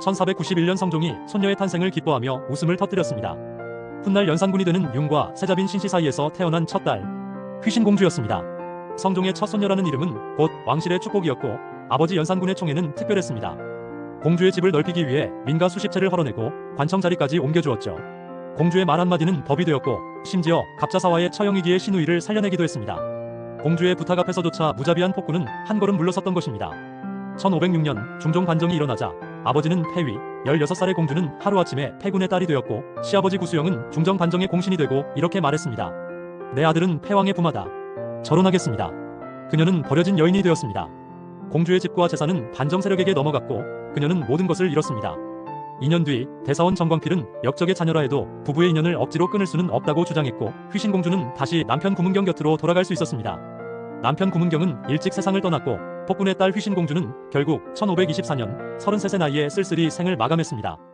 1491년 성종이 손녀의 탄생을 기뻐하며 웃음을 터뜨렸습니다. 훗날 연산군이 되는 융과 세자빈 신씨 사이에서 태어난 첫 딸, 휘신공주였습니다. 성종의 첫 손녀라는 이름은 곧 왕실의 축복이었고 아버지 연산군의 총애는 특별했습니다. 공주의 집을 넓히기 위해 민가 수십 채를 헐어내고 관청 자리까지 옮겨주었죠. 공주의 말 한마디는 법이 되었고 심지어 갑자사와의 처형이기에 신우이를 살려내기도 했습니다. 공주의 부탁 앞에서조차 무자비한 폭군은 한 걸음 물러섰던 것입니다. 1506년 중종 반정이 일어나자 아버지는 폐위, 16살의 공주는 하루아침에 패군의 딸이 되었고 시아버지 구수영은 중정 반정의 공신이 되고 이렇게 말했습니다. 내 아들은 패왕의 부마다. 결혼하겠습니다. 그녀는 버려진 여인이 되었습니다. 공주의 집과 재산은 반정 세력에게 넘어갔고 그녀는 모든 것을 잃었습니다. 2년 뒤 대사원 정광필은 역적의 자녀라 해도 부부의 인연을 억지로 끊을 수는 없다고 주장했고 휘신공주는 다시 남편 구문경 곁으로 돌아갈 수 있었습니다. 남편 구문경은 일찍 세상을 떠났고 폭군의 딸 휘신공주는 결국 1524년 33세 나이에 쓸쓸히 생을 마감했습니다.